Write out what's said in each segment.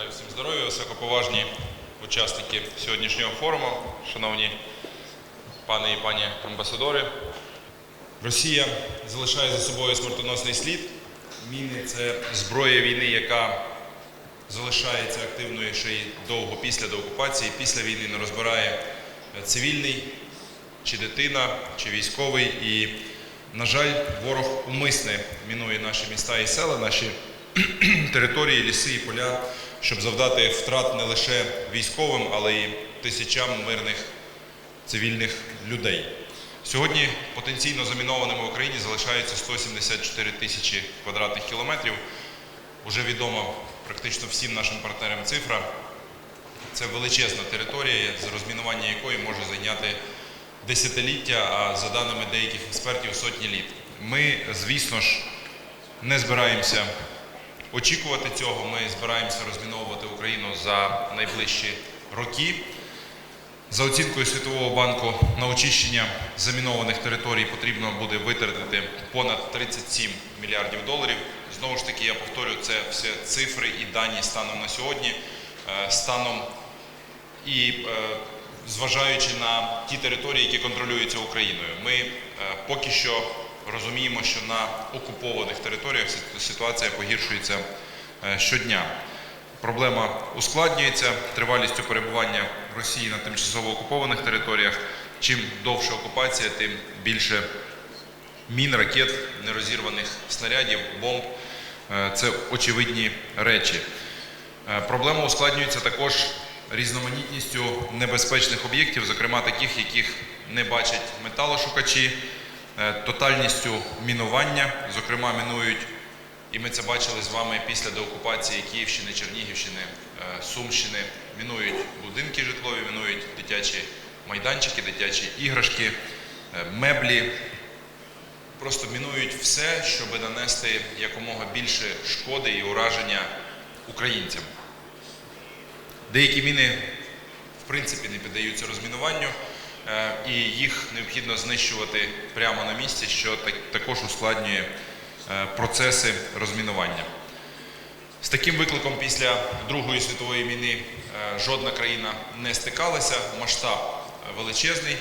Бажаю всім здоров'я, високоповажні учасники сьогоднішнього форуму, шановні пани і пані амбасадори. Росія залишає за собою смертоносний слід. Міни це зброя війни, яка залишається активною ще й довго після деокупації. Після війни не розбирає е, цивільний, чи дитина, чи військовий. І, на жаль, ворог умисне мінує наші міста і села, наші території, ліси і поля, щоб завдати втрат не лише військовим, але й тисячам мирних цивільних людей. Сьогодні потенційно замінованими в Україні залишається 174 тисячі квадратних кілометрів. Уже відома практично всім нашим партнерам цифра. Це величезна територія, з розмінування якої може зайняти десятиліття, а за даними деяких експертів сотні літ. Ми, звісно ж, не збираємося очікувати цього. Ми збираємося розміновувати Україну за найближчі роки. За оцінкою Світового банку на очищення замінованих територій потрібно буде витратити понад 37 мільярдів доларів. Знову ж таки, я повторю, це все цифри і дані станом на сьогодні, е, станом і е, зважаючи на ті території, які контролюються Україною. Ми е, поки що розуміємо, що на окупованих територіях ситуація погіршується е, щодня. Проблема ускладнюється тривалістю перебування Росії на тимчасово окупованих територіях. Чим довша окупація, тим більше мін, ракет, нерозірваних снарядів, бомб. Е, Це очевидні речі. Е, Проблема ускладнюється також різноманітністю небезпечних об'єктів, зокрема таких, яких не бачать металошукачі, тотальністю мінування, зокрема, мінують і ми це бачили з вами після деокупації Київщини, Чернігівщини, е, Сумщини. Мінують будинки житлові, мінують дитячі майданчики, дитячі іграшки, е, меблі. Просто мінують все, щоб нанести якомога більше шкоди і ураження українцям. Деякі міни в принципі не піддаються розмінуванню, е, і їх необхідно знищувати прямо на місці, що так- також ускладнює е, процеси розмінування. З таким викликом після Другої світової війни е, жодна країна не стикалася. Масштаб е, величезний.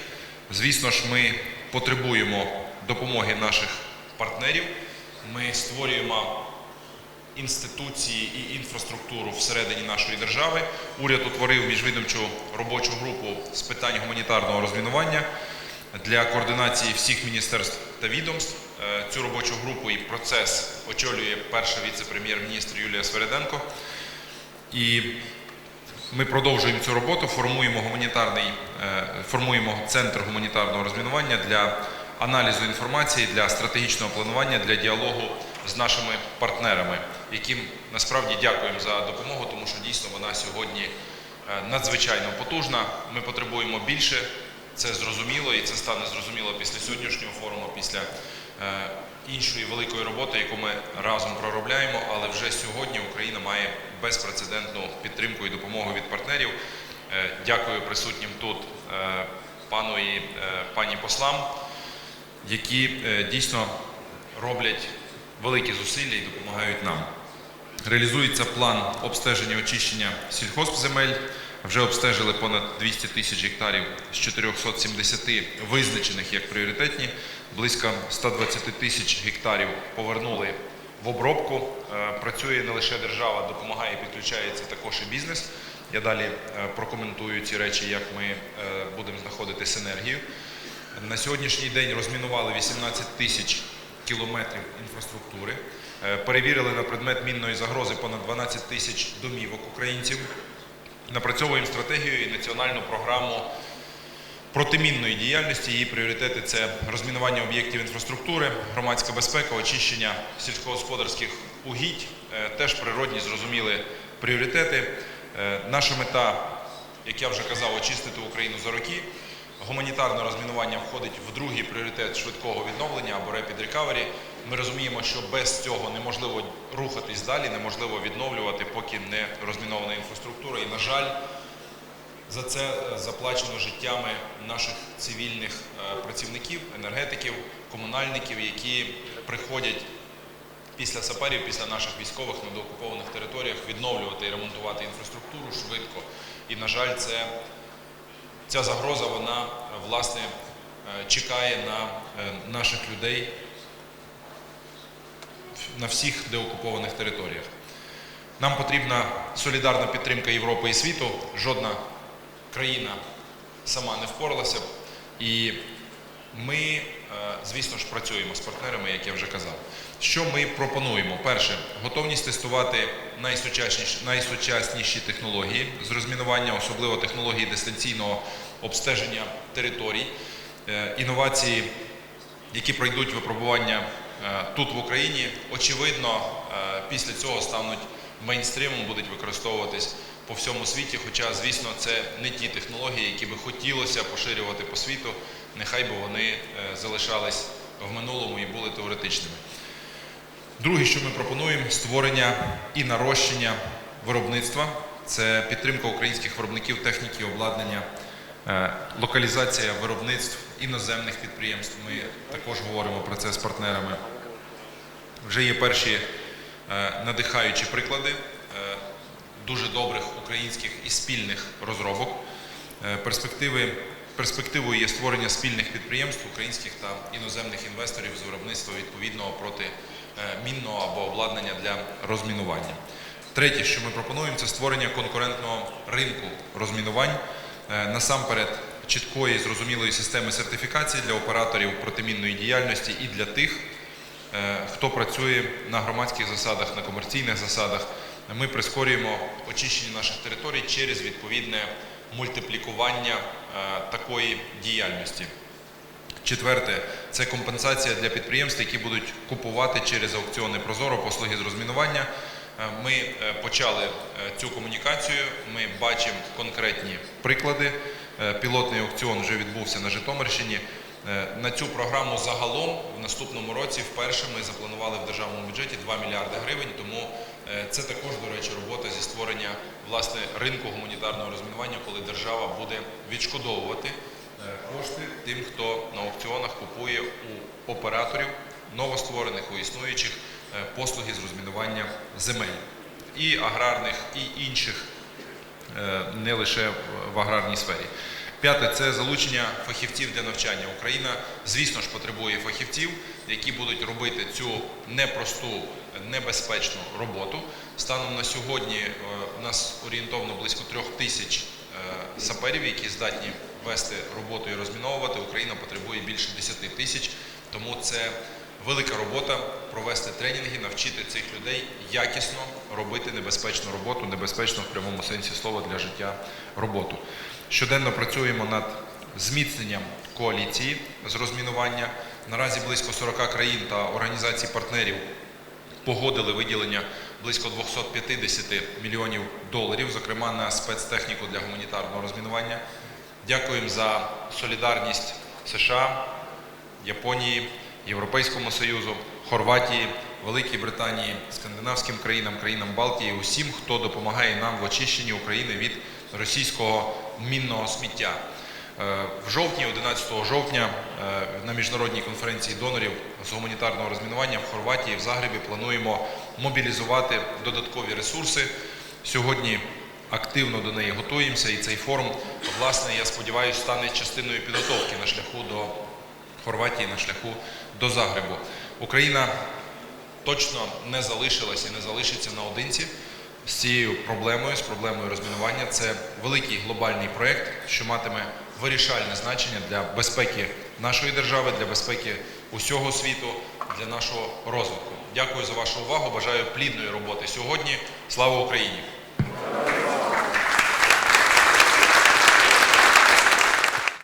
Звісно ж, ми потребуємо допомоги наших партнерів. Ми створюємо інституції і інфраструктуру всередині нашої держави. Уряд утворив міжвідомчу робочу групу з питань гуманітарного розмінування для координації всіх міністерств та відомств. Е, Цю робочу групу і процес очолює перша віце-прем'єр-міністр Юлія Свереденко. І ми продовжуємо цю роботу, формуємо гуманітарний, е, формуємо центр гуманітарного розмінування для аналізу інформації, для стратегічного планування, для діалогу з нашими партнерами, яким насправді дякуємо за допомогу, тому що дійсно вона сьогодні е, надзвичайно потужна. Ми потребуємо більше. Це зрозуміло, і це стане зрозуміло після сьогоднішнього форуму, після е, іншої великої роботи, яку ми разом проробляємо. Але вже сьогодні Україна має безпрецедентну підтримку і допомогу від партнерів. Е, Дякую присутнім тут пану і пані послам, які дійсно роблять великі зусилля і допомагають нам. Реалізується план обстеження очищення сільхозземель. Вже обстежили понад 200 тисяч гектарів з 470 визначених як пріоритетні. Близько 120 тисяч гектарів повернули в обробку. Е, Працює не лише держава, допомагає, підключається також і бізнес. Я далі е, прокоментую ці речі, як ми е, будемо знаходити синергію. На сьогоднішній день розмінували 18 тисяч кілометрів інфраструктури. Е, Перевірили на предмет мінної загрози понад 12 тисяч домівок українців. Напрацьовуємо стратегію і національну програму протимінної діяльності. Її пріоритети це розмінування об'єктів інфраструктури, громадська безпека, очищення сільськогосподарських угідь, е, теж природні зрозуміли пріоритети. Е, Наша мета, як я вже казав, очистити Україну за роки. Гуманітарне розмінування входить в другий пріоритет швидкого відновлення або Rapid Recovery. Ми розуміємо, що без цього неможливо рухатись далі, неможливо відновлювати, поки не розмінована інфраструктура. І, на жаль, за це е, заплачено життями наших цивільних е, працівників, енергетиків, комунальників, які приходять після саперів, після наших військових на деокупованих територіях відновлювати і ремонтувати інфраструктуру швидко. І, на жаль, це, ця загроза вона власне е, чекає на наших людей на всіх деокупованих територіях. Нам потрібна солідарна підтримка Європи і світу. Жодна країна сама не впоралася. І ми, е, звісно ж, працюємо з партнерами, як я вже казав. Що ми пропонуємо? Перше, готовність тестувати найсучасніші, найсучасніші технології з розмінування, особливо технології дистанційного обстеження територій, Е, інновації, які пройдуть випробування тут в Україні, очевидно, е, після цього стануть мейнстрімом, будуть використовуватись по всьому світі. Хоча, звісно, це не ті технології, які би хотілося поширювати по світу. Нехай би вони е, залишались в минулому і були теоретичними. Друге, що ми пропонуємо, створення і нарощення виробництва. Це підтримка українських виробників техніки, обладнання, е, локалізація виробництв іноземних підприємств. Ми також говоримо про це з партнерами. Вже є перші е, надихаючі приклади е, дуже добрих українських і спільних розробок. Е, Перспективи, перспективою є створення спільних підприємств українських та іноземних інвесторів з виробництва відповідного проти е, мінного або обладнання для розмінування. Третє, що ми пропонуємо, це створення конкурентного ринку розмінувань. Е, Насамперед, чіткої зрозумілої системи сертифікації для операторів протимінної діяльності і для тих, е, хто працює на громадських засадах, на комерційних засадах. Ми прискорюємо очищення наших територій через відповідне мультиплікування е, такої діяльності. Четверте це компенсація для підприємств, які будуть купувати через аукціони Прозоро послуги з розмінування. Е, Ми е, почали е, цю комунікацію. Ми бачимо конкретні приклади. Пілотний аукціон вже відбувся на Житомирщині. На цю програму загалом в наступному році вперше ми запланували в державному бюджеті 2 мільярди гривень. Тому це також, до речі, робота зі створення власне ринку гуманітарного розмінування, коли держава буде відшкодовувати кошти тим, хто на аукціонах купує у операторів новостворених, у існуючих послуги з розмінування земель і аграрних, і інших е, не лише в- аграрній сфері. П'яте це залучення фахівців для навчання. Україна, звісно ж, потребує фахівців, які будуть робити цю непросту, небезпечну роботу. Станом на сьогодні е, у нас орієнтовно близько трьох тисяч е, саперів, які здатні вести роботу і розміновувати. Україна потребує більше 10 тисяч, тому це велика робота провести тренінги, навчити цих людей якісно робити небезпечну роботу, небезпечну в прямому сенсі слова для життя роботу. Щоденно працюємо над зміцненням коаліції з розмінування. Наразі близько 40 країн та організацій партнерів погодили виділення близько 250 мільйонів доларів, зокрема на спецтехніку для гуманітарного розмінування. Дякуємо за солідарність США, Японії, Європейському Союзу, Хорватії, Великій Британії, скандинавським країнам, країнам Балтії, усім, хто допомагає нам в очищенні України від російського мінного сміття. Е, В жовтні, 11 жовтня, е, на міжнародній конференції донорів з гуманітарного розмінування в Хорватії в Загребі плануємо мобілізувати додаткові ресурси. Сьогодні активно до неї готуємося, і цей форум, власне, я сподіваюся, стане частиною підготовки на шляху до Хорватії, на шляху до Загребу. Україна точно не залишилась і не залишиться наодинці з цією проблемою, з проблемою розмінування. Це великий глобальний проєкт, що матиме вирішальне значення для безпеки нашої держави, для безпеки усього світу, для нашого розвитку. Дякую за вашу увагу. Бажаю плідної роботи сьогодні. Слава Україні!